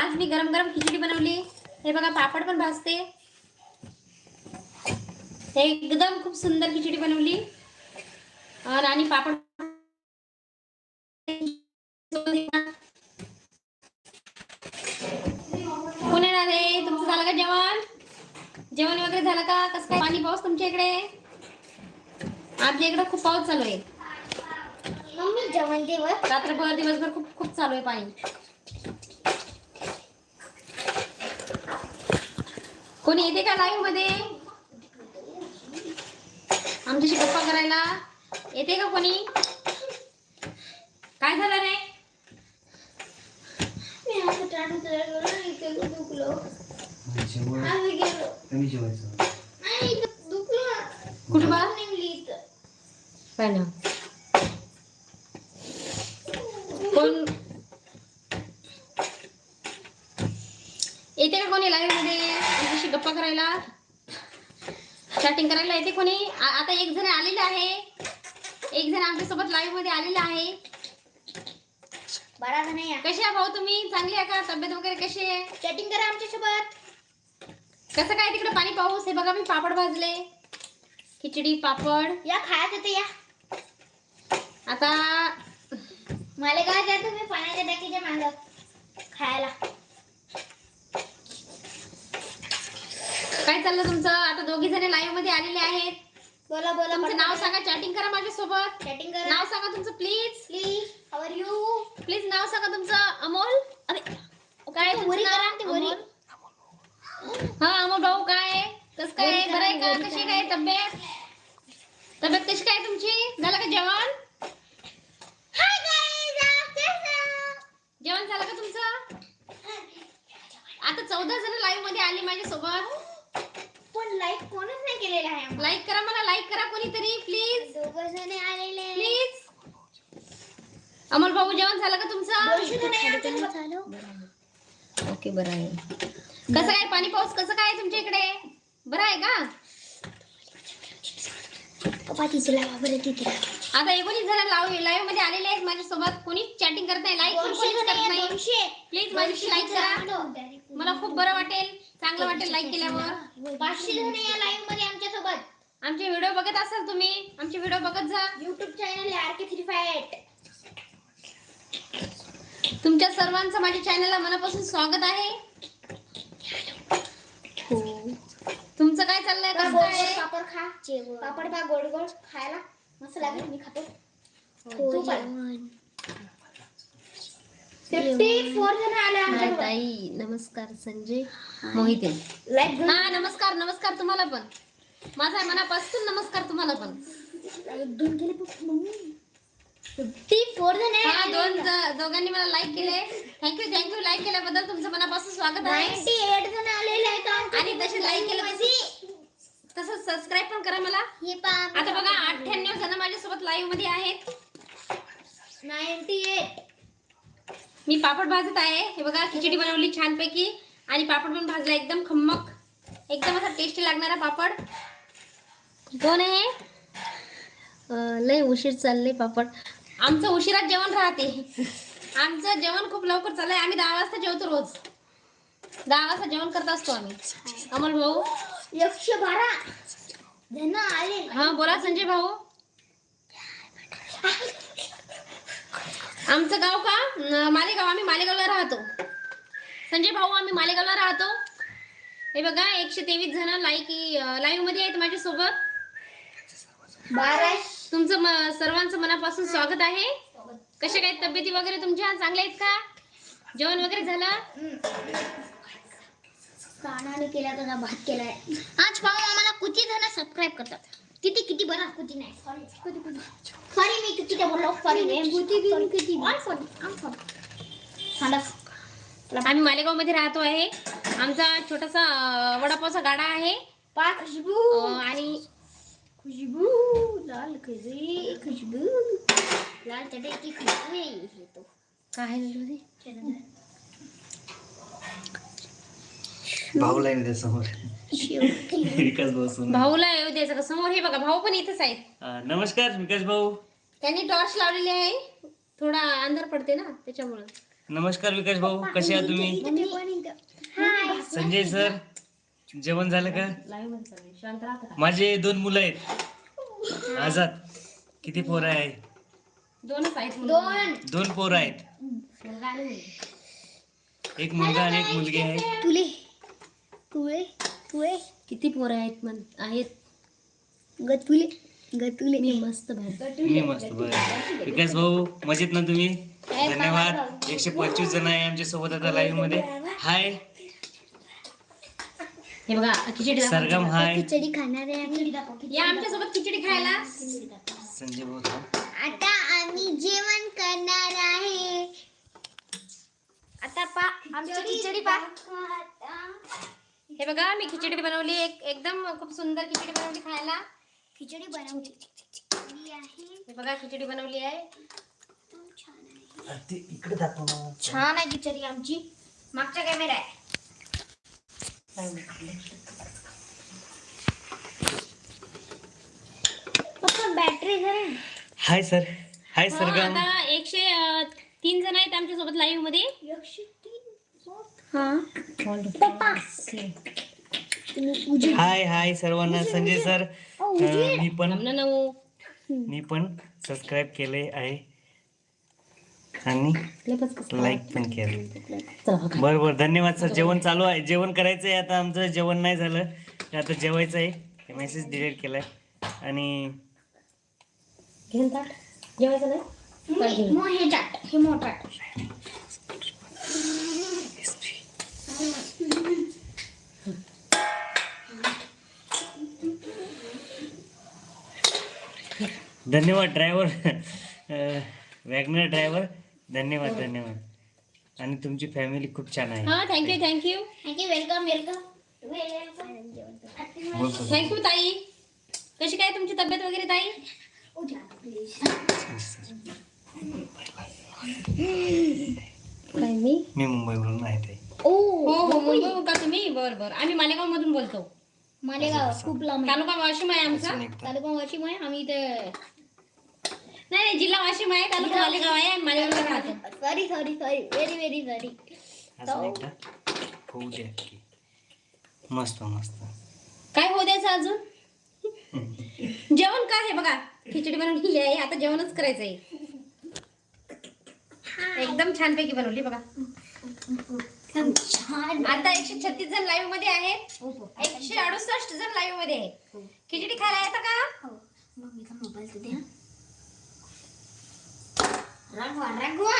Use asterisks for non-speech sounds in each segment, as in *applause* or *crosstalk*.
आज मी गरम गरम खिचडी बनवली. हे बघा पापड पण भाजते. एकदम खूप सुंदर खिचडी बनवली. आणि पापड कोण येणार आहे? तुमचं झालं का जेवण? जेवण वगैरे झालं का? कसं काय? पाणी पाऊस तुमच्या इकडे? आमच्या इकडे खूप पाऊस चालू आहे. रात्रभर दिवसभर खूप खूप चालू आहे पाणी. कोणी येते का लाईव्हमध्ये? आमच्याशी गप्पा करायला? येते का कोणी? काय झालं रे? मी असं टाळून चाललो इथे दुखलो जेवण आम्ही गेलो कमी जेवायचं आणि इथं दुखलो कुठं बा निघली इथं काय ना कोण येते का कोणी लाईव्हमध्ये आमच्याशी गप्पा करायला चॅटिंग करायला येते कोणी? आता एक जण आलेले आहे. एक जण आमच्यासोबत लाईव्हमध्ये आलेला आहे. बरा नाही कशी आहे भाऊ तुम्ही? चांगली आहे का? तब्येत वगैरे कशी आहे? चॅटिंग करा आमच्यासोबत कसं काय तिकडे पाणी पाऊस? हे बघा मी पापड भाजले. खिचडी पापड. या खायचं तर या. आता मला काय तुम्ही पाण्याच्या टाकीच्या मागं. खायला. काय चाललं तुमचं? आता दोघी जण लाईव्हमध्ये आलेले आहेत. बोला बोला तुमचं नाव सांगा चॅटिंग करा माझ्यासोबत. चॅटिंग करा. नाव सांगा तुमचं please please how are you please नाव सांगा तुमचं. अमोल? अरे काय वरी? करा ते वरी. हा अमोल भाऊ काय? कस काय? बरं आहे का? कशी. काय तब्येत? तब्येत कशी काय तुमची? झालं का जेवण हाय गाईज जेवण झालं का तुमचं आता चौदा जण लाईव्हमध्ये आली माझ्यासोबत पण लाईक कोणच नाही केलेला आहे आम्हाला. लाईक करा मला लाईक करा कोणीतरी प्लीज दोघं जण आलेले प्लीज अमोल भाऊ जेवण झालं का तुमचं दोनशे जण आहे आमच्यासोबत. ओके बरं आहे. कसं काय पाणी पाऊस? कसं काय आहे तुमच्या इकडे? बरं आहे का? पप्पा तिथे लावा बरं तिथे. आता एकोणीस जण लाईव्ह लाईव्हमध्ये आलेले आहेत माझ्यासोबत. कोणीच चॅटिंग करत नाही लाईक करत नाही. प्लीज माझ्याशी लाईक करा. मला खूप बरं वाटेल. चांगलं वाटेल लाईक केल्यावर. पाचशे जण या लाईव्हमध्ये आमच्यासोबत आमचे व्हिडिओ बघत असाल तुम्ही. आमचे व्हिडिओ बघत जा. YouTube channel R K three five eight तुमच्या सर्वांचं माझ्या चॅनलला मनापासून स्वागत आहे. हो. तुमचं काय चाललंय? पापड खा पापड गोड गोड खायला. मस्त लागेल मी खातो. तू पण आले आमच्या ताई. नमस्कार संजय. मोहिते. हा नमस्कार नमस्कार तुम्हाला पण. माझा मनापासून नमस्कार तुम्हाला पण. दोन फिफ्टी फोर जण हा आहे. दोन दोघांनी मला लाईक केले. थँक्यू थँक्यू लाईक केल्याबद्दल तुमचं मनापासून स्वागत आहे. आणि तसे लाईक केलं मध्ये. तसंच सबस्क्राईब पण करा मला. आता बघा अठ्ठ्याण्णव जण माझ्यासोबत लाईव्हमध्ये आहेत. Ninety eight. मी पापड भाजत आहे. हे बघा खिचडी बनवली छानपैकी. आणि पापड पण भाजला एकदम खम्मक. एकदम असा टेस्टी लागणारा पापड. कोण आहे लय उशीर चालले पापड. आमचं उशिरात जेवण राहते. आमचं जेवण खूप लवकर चाललंय. आम्ही दहा वाजता जेवतो रोज. दहा वाजता जेवण करत असतो आम्ही. अमोल भाऊ? एकशे बारा. आले. हा बोला संजय भाऊ. आमचं गाव का? मालेगाव. आम्ही मालेगावला राहतो. संजय भाऊ आम्ही मालेगावला राहतो. हे बघा एकशे तेवीस जण लाईक लाईव्हमध्ये आहेत माझ्यासोबत. बारा तुमचं म- सर्वांचं मनापासून स्वागत आहे. कशा काय तब्येती वगैरे तुमच्या? चांगल्या आहेत का? जेवण वगैरे झालं? कानाने केला तर भात केलाय. आज पाहू आम्हाला किती जण सबस्क्राईब करतात. किती किती बरा किती नाही. सॉरी किती किती. सॉरी मी किती ते बोललो सॉरी किती. किती सॉरी आम्ही मालेगावमध्ये राहतो आहे. आमचा छोटासा अं, वडापावचा गाडा आहे. पाच. अं, आणि खुशबू लाल खजरी खुशबू लाल चटईची खुशबू आहे तो काय? भाऊला येऊ द्या समोर विकास भाऊ सोनू. भाऊला येऊ द्यायचं का समोर हे बघा भाऊ पण इथेच आहेत अं, नमस्कार विकास भाऊ त्यांनी टॉर्च लावलेली आहे थोडा अंधार पडते ना त्याच्यामुळं नमस्कार विकास भाऊ कसे आहात तुम्ही संजय सर जेवण झालं का? माझे दोन मुलं आहेत. आझाद किती पोरं आहे. दोन. दोन पोरं आहेत. एक मुलगा आणि एक मुलगी आहे. तुले तुळे तुळे किती पोरं आहेत म्हण आहेत? गतुले गतुले मी मस्त मी मस्त बरं विकास भाऊ मजेत ना तुम्ही? धन्यवाद. एकशे पंचवीस जण आहे आमच्यासोबत आता लाईव्हमध्ये. हाय हे बघा खिचडी दाखव. सरगम हाय. खिचडी खाणार आहे आम्ही. या आमच्या सोबत खिचडी खायला. संजय भाऊ थांब. आता आम्ही जेवण करणार आहे. आता पा आमची खिचडी पा. हे बघा मी खिचडी बनवली एक एकदम खूप सुंदर खिचडी बनवली खायला. खिचडी बनवली. आहे. हे बघा खिचडी बनवली आहे. ते इकडे दाखव ना. छान आहे खिचडी आमची. मागचा कॅमेरा आहे. पप्पा बॅटरी हाय सर हाय सरगम आता एकशे अं, तीन जण आहेत आमच्यासोबत लाईव्हमध्ये हा. उजेड हाय हाय सर्वांना. संजय सर अं, मी पण नऊ मी पण सबस्क्राईब केले आहे. आणि. लाईक पण केलं. बरं बरं धन्यवाद सर. जेवण चालू आहे. जेवण करायचं आहे आता आमचं. जेवण नाही झालं. ते आता जेवायचं आहे मेसेज डिलीट केलाय. आणि. जेवायचं नाही? धन्यवाद ड्रायव्हर वॅगनर ड्रायव्हर धन्यवाद धन्यवाद. आणि तुमची फॅमिली खूप छान आहे. हा thank you thank you thank you welcome welcome. Thank you ताई. कशी काय तुमची तब्येत वगैरे ताई? काय मी? मी मुंबईवरून आहे ते हो हो मुंबई. का तुम्ही? बर बर. आम्ही मालेगाव मधून बोलतो. मालेगाव खूप लांब आहे. तालुका वाशिम आहे आमचा. तालुका वाशिम आहे. आम्ही इथे नाही नाही जिल्हा वाशिम आहे तालुका मालेगाव आहे राहतो sorry sorry sorry very very sorry असं एकदा. होऊ की. मस्त मस्त. काय होऊ द्यायचं अजून? जेवण काय आहे बघा? खिचडी बनवली आहे आता जेवणच करायचं आहे एकदम छानपैकी बनवली बघा. छान. आता एकशे छत्तीस जण लाईव्हमध्ये आहेत. एकशे अडुसष्ट जण लाईव्हमध्ये आहे खिचडी खायला येतं का? मम्मीचा मोबाईल तर रागवा रागवा.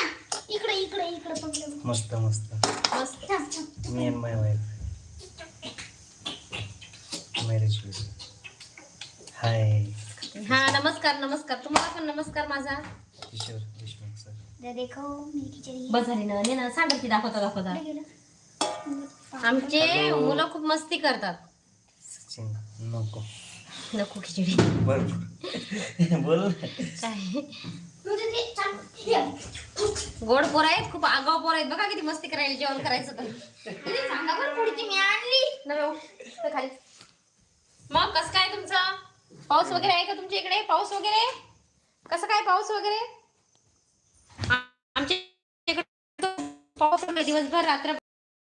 इकडे इकडे इकडे पकडलं मस्त मस्त. मी and my wife marriage hi हा नमस्कार नमस्कार. तुम्हाला पण नमस्कार माझा. किशोर देशमुख सर दे देखो मेरी खिचड़ी बस झाली ना. ने ना सांगत की दाखवता. दाखवता? आमचे. मुलं खूप मस्ती करतात. सचिन नको. नको खिचडी. बरोबर *laughs* बोल. काय? ते. गोड पोर आहेत खूप आगाव पोर आहेत. बघा किती मस्ती करायला जेवण करायचं तर. सांगा बरं पुढची मी आणली. नव्हे हो, खाली. मग कसं काय तुमचं? पाऊस वगैरे आहे का तुमच्या इकडे? पाऊस वगैरे? कसं काय पाऊस वगैरे? आमच्या इकडे पाऊस दिवसभर रात्र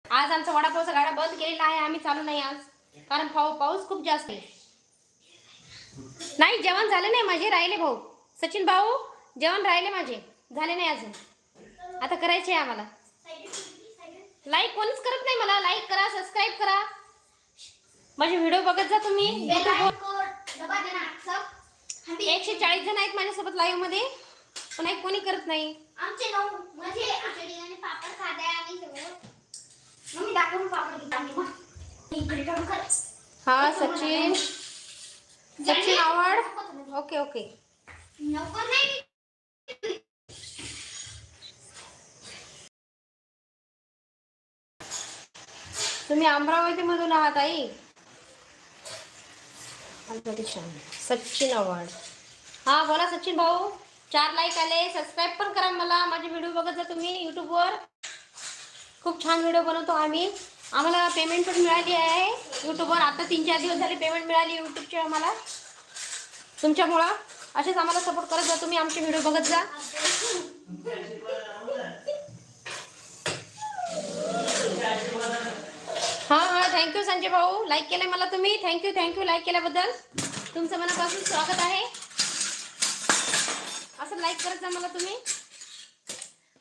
आज आमचा वडापावचा गाडा बंद केलेला आहे. आम्ही चालू नाही आज. कारण पाऊ पाऊस खूप जास्त आहे. नाही जेवण झालं नाही. माझे राहिले भाऊ. सचिन भाऊ? जेवण राहिले माझे. झाले नाही अजून. आता करायचे आहे आम्हाला. लाईक कोणीच करत नाही मला. लाईक करा सबस्क्राईब करा. माझे व्हिडिओ बघत जा तुम्ही. एकशे चाळीस जण आहेत माझ्यासोबत लाईव्हमध्ये. पण एक कोणी करत नाही. म्हणजे हा सचिन. सचिन आवड. Okay okay. तुम्ही अमरावती मधून आहात आई? सचिन अवॉर्ड हा बोला सचिन भाऊ. चार लाईक आले. सबस्क्राईब पण करा मला. माझे व्हिडिओ बघत जा तुम्ही यूट्यूबवर खूप छान व्हिडिओ बनवतो आम्ही. आम्हाला पेमेंट पण मिळाली आहे युट्यूबवर आता तीन चार दिवस झाले पेमेंट मिळाली यूट्यूबची आम्हाला. तुमच्यामुळं. असेच आम्हाला सपोर्ट करत जा तुम्ही आमचे व्हिडिओ बघत जा. हां हां थँक्यू संजय भाऊ. लाईक केलं मला तुम्ही. थँक्यू थँक्यू लाईक केल्याबद्दल तुमचं मनापासून स्वागत आहे. असं लाईक करत जा मला तुम्ही.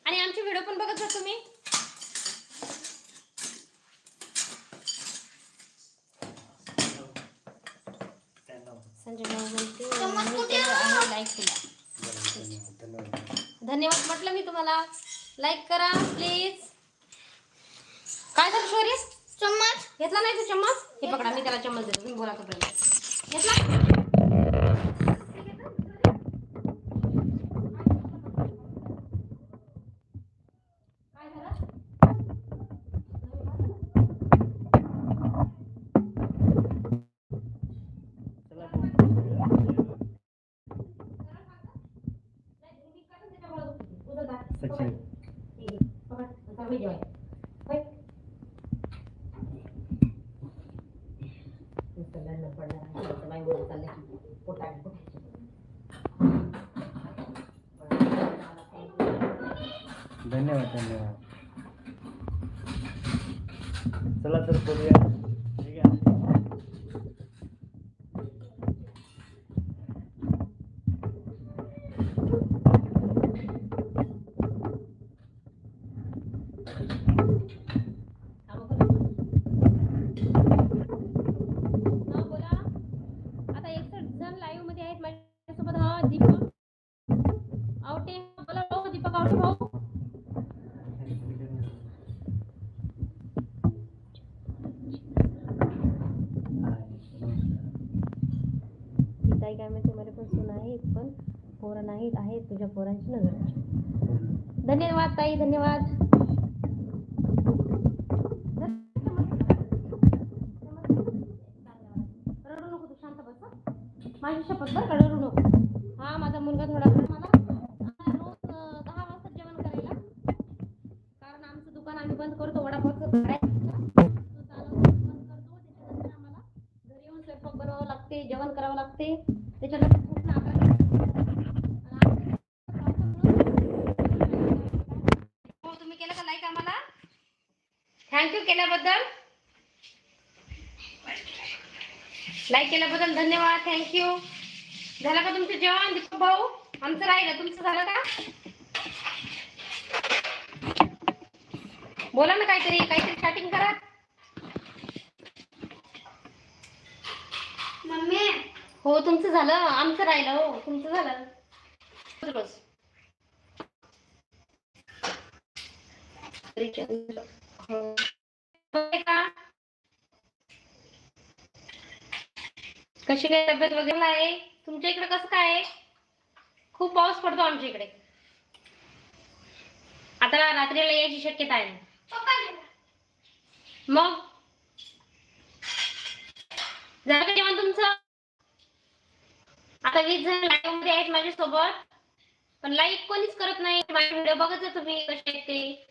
आणि आमचे व्हिडिओ पण बघत जा तुम्ही. संजय भाऊ बोलते धन्यवाद म्हटलं मी तुम्हाला लाईक करा प्लीज काय झालं शौर्य? चम्मच? घेतला नाही तू चम्मच? हे पकडा मी त्याला चम्मच देतो तुम्ही बोला तोपर्यंत. घेतला काय झालं सचिन धन्यवाद तुझ्या पोरांची नजर धन्यवाद ताई धन्यवाद. माझी शपथ बरं रडू नको. हा माझा मुलगा थोडा मला रोज दहा वाजता जेवण करायला. कारण आमचं दुकान आम्ही बंद करतो वडापावचं घरी येऊन स्वयंपाक बनवावं लागते जेवण करावं लागते. केल्याबद्दल? लाईक केल्याबद्दल धन्यवाद थँक्यू झालं का तुमचं जेवण दीपक भाऊ? आमचं राहिलं. तुमचं झालं का? बोला ना काहीतरी काहीतरी स्टार्टिंग करा. मम्मी. हो तुमचं झालं. आमचं राहिलं हो. तुमचं झालं. रोज. हो. का? कशी काय तब्येत वगैरे आहे तुमच्या इकडे कसं काय? खूप पाऊस पडतो आमच्या इकडे. आता रात्रीला यायची शक्यता आहे. मग? झालं का जेवण तुमचं? आता वीस जण लाईव्हमध्ये आहेत माझ्यासोबत. पण लाईक कोणीच करत नाही. माझे व्हिडिओ बघत जा तुम्ही कसे आहेत ते.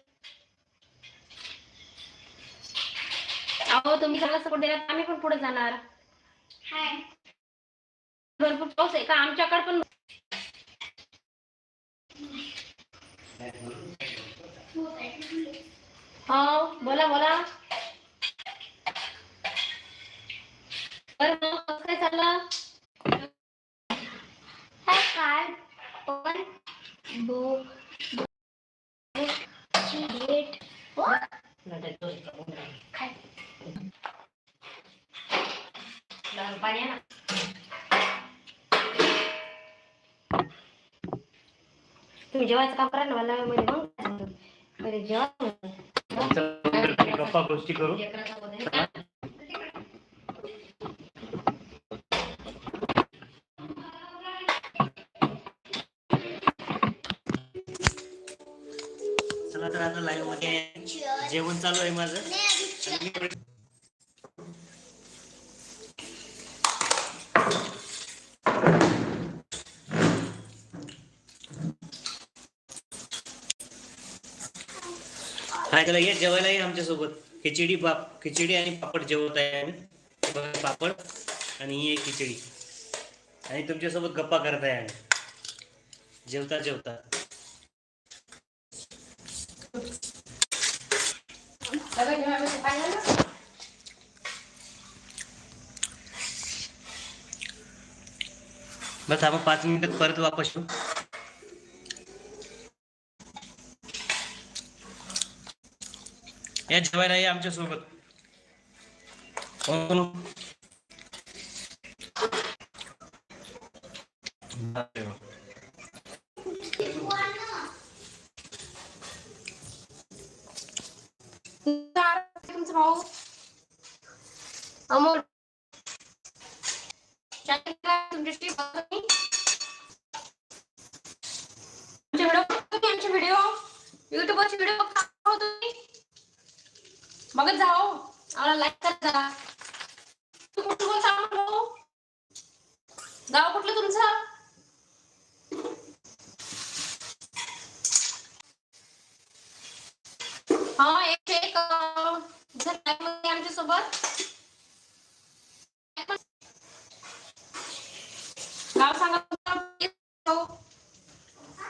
अहो तुम्ही चांगला सपोर्ट दिला आम्ही पण पुढे जाणार हाय भरपूर पाऊस आहे का आमच्याकडे पण हो बोला बोला बरं मग काय चाललं कार्ड पण बुक डेट तुम्ही जेवायचं काम करा ना मला मध्ये मग पहिले जेवा गप्पा गोष्टी करू चला तर आता लाईव्हमध्ये जेवण चालू आहे माझं. हाय त्याला ये जेवायला ये आमच्यासोबत. खिचडी पाप खिचडी आणि पापड जेवत आहे आम्ही पापड आणि ही एक खिचडी. आणि तुमच्यासोबत गप्पा करत आहे आम्ही. जेवता जेवता. बस आपण पाच मिनिटात परत वापस येऊ. या जेवायला या आमच्यासोबत. कोण भाऊ अमोल आमचे व्हिडिओ तुम्ही आमचे व्हिडिओ युट्यूबवरचे व्हिडिओ बघता हो तुम्ही बघत जा। हो आम्हाला लाईक करत जा कुठं अमोल भाऊ? गाव कुठलं तुमचं? हा, एक एक आमच्या सोबत गाव सांगा.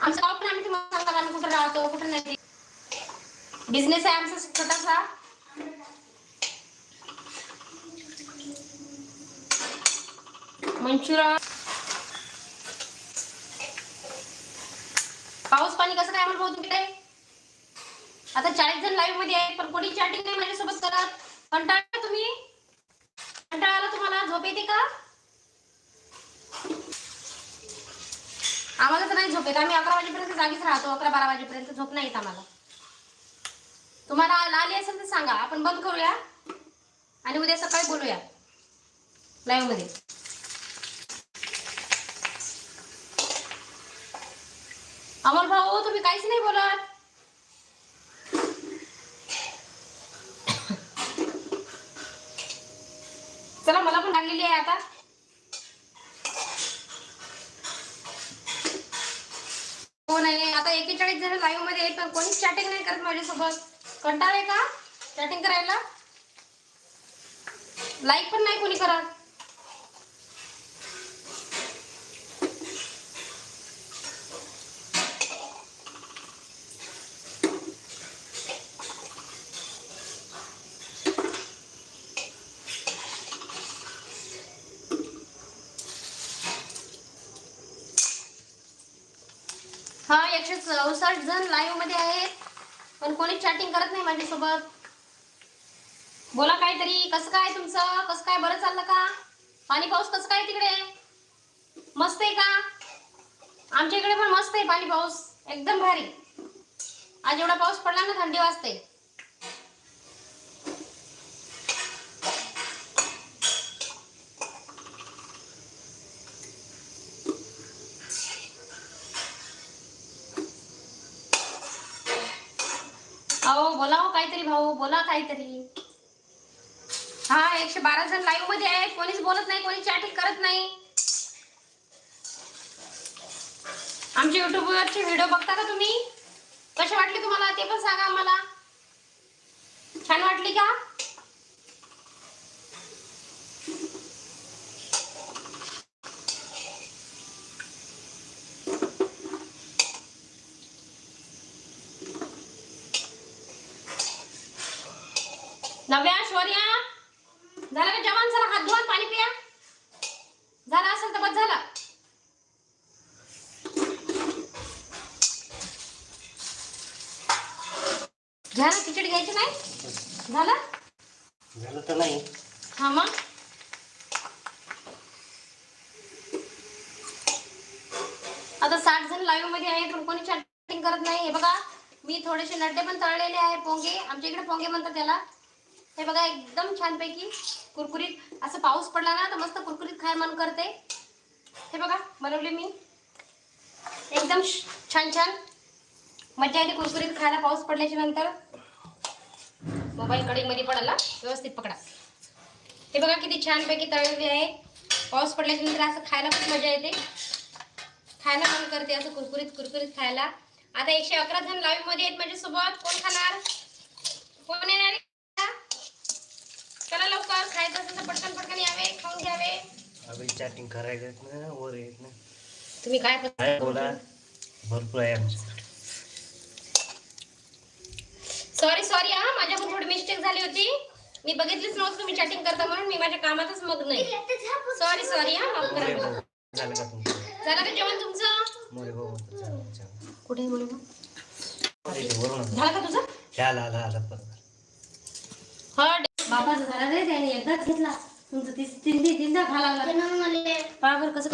आमचं गाव पण आम्ही सांगा आम्ही कुठं राहतो, कुठं नाही. बिझनेस आहे आमचा मंचुरा पाऊस पाणी कसं काय म्हणतो तुमच्याकडे आता चाळीस जण लाईव्हमध्ये आहे पण कोणी चॅटिंग नाही माझ्यासोबत करत. कंटाळा तुम्ही? कंटाळा आला तुम्हाला झोप येते का? आम्हाला तर नाही झोप येत. आम्ही अकरा वाजेपर्यंत जागीच राहतो अकरा बारा वाजेपर्यंत झोप नाही येत आम्हाला. तुम्हाला आली असेल तर सांगा. आपण बंद करूया आणि उद्या सकाळी बोलूया. लाईव्हमध्ये. अमोल भाऊ तुम्ही काहीच नाही बोलत. चला मला पण लागलेली आहे आता. हो नाही आता एकेचाळीस जण लाईव्हमध्ये पण कोणीच चॅटिंग नाही करत माझ्यासोबत. कंटाळ आहे का चॅटिंग करायला? लाईक पण नाही कोणी करत हा एकशे जण लाईव्हमध्ये आहेत पण कोणी चॅटिंग करत नाही माझ्यासोबत. बोला काहीतरी कसं काय तुमचं? कसं काय बरं चाललं का? पाणी पाऊस कसं काय तिकडे? मस्त आहे का? आमच्या इकडे पण मस्त आहे पाणी पाऊस. एकदम भारी. आज एवढा पाऊस पडला ना थंडी वाजते अहो बोला हो काहीतरी भाऊ बोला काहीतरी. हा एकशे बारा जण लाईव्हमध्ये आहेत कोणीच बोलत नाही कोणी चॅटिंग करत नाही. आमचे युट्यूबवरचे व्हिडिओ बघता का तुम्ही? कसे वाटले तुम्हाला? ते पण सांगा आम्हाला. छान वाटली का नव्या शौर्या झालं का जवान चला हात धुवा पाणी पिया झालं असेल तर बस झाला घ्या ना खिचडी घ्यायची नाही झालं? झालं तर नाही. हा मग? आता साठ जण लाईव्हमध्ये आहे पण कोणी चॅटिंग करत नाही. हे बघा मी थोडेसे नड्डे पण तळलेले आहे पोंगे. आमच्या इकडे पोंगे म्हणतात त्याला. हे बघा एकदम छानपैकी कुरकुरीत. असं पाऊस पडला ना तर मस्त कुरकुरीत खाय मन करते. हे बघा बनवले मी. एकदम छान छान. मजा येते कुरकुरीत खायला पाऊस पडल्याच्या नंतर. मोबाईल कढईमध्ये पडाला व्यवस्थित पकडा. हे बघा किती छानपैकी तळलेले आहे. पाऊस पडल्याच्या नंतर असं खायला खूप मजा येते. खायला मन करते असं कुरकुरीत कुरकुरीत खायला. आता एकशे अकरा जण लाईव्हमध्ये आहेत माझ्या सोबत. कोण खाणार? कोण येणार? चला लवकर खायचं असेल तर पटकन पटकन यावे खाऊन घ्यावे. अभि चॅटिंग करायला येत ना वर येत ना. तुम्ही काय बोला? भरपूर आहे आमच्याकडे सॉरी सॉरी हा माझ्याकडून थोडी मिस्टेक झाली होती. मी बघितलीच नव्हतं तुम्ही चॅटिंग करता म्हणून मी माझ्या कामातच मग्न आहे सॉरी सॉरी हा माफ करा. मला. झालं का तुमचं? झालं का जेवण तुमचं? मोरे भाऊ. कुठे. झालं का तुझं? ह्या आला आला आला परत हो बाबाचं झालं रे त्याने एकदाच घेतला. तुमचं तीन तीनदा घालावं लागला. कसं